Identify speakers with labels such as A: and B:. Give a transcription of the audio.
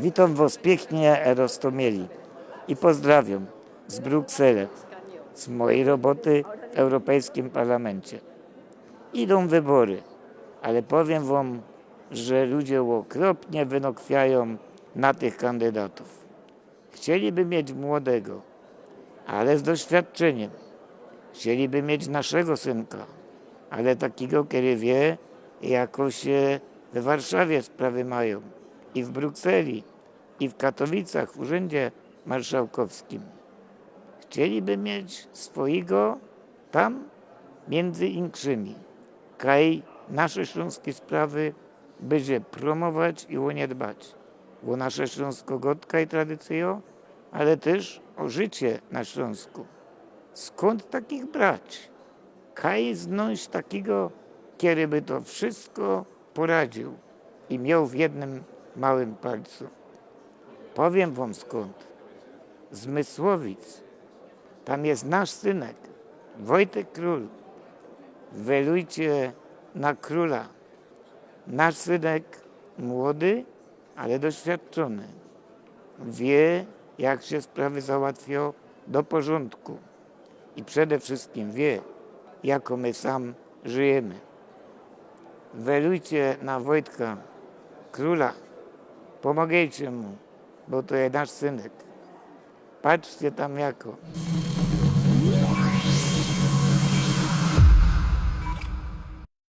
A: Witam Was pięknie, Erostomieli i pozdrawiam z Brukseli, z mojej roboty w Europejskim Parlamencie. Idą wybory, ale powiem Wam, że ludzie okropnie wynokwiają na tych kandydatów. Chcieliby mieć młodego, ale z doświadczeniem. Chcieliby mieć naszego synka, ale takiego, który wie, jako się w Warszawie sprawy mają, i w Brukseli, i w Katowicach, w Urzędzie Marszałkowskim. Chcieliby mieć swojego tam między inkszymi. Kaj nasze śląskie sprawy będzie promować i o nie dbać. Bo nasze Śląsko gotka i tradycjo, ale też o życie na Śląsku. Skąd takich brać? Kaj znąć takiego, który by to wszystko poradził i miał w jednym małym palcu. Powiem wam skąd. Z Mysłowic. Tam jest nasz synek, Wojtek Król. Welujcie na króla. Nasz synek młody, ale doświadczony. Wie, jak się sprawy załatwią do porządku. I przede wszystkim wie, jako my sam żyjemy. Welujcie na Wojtka Króla. Pomagajcie mu, bo to jest nasz synek. Patrzcie tam jako.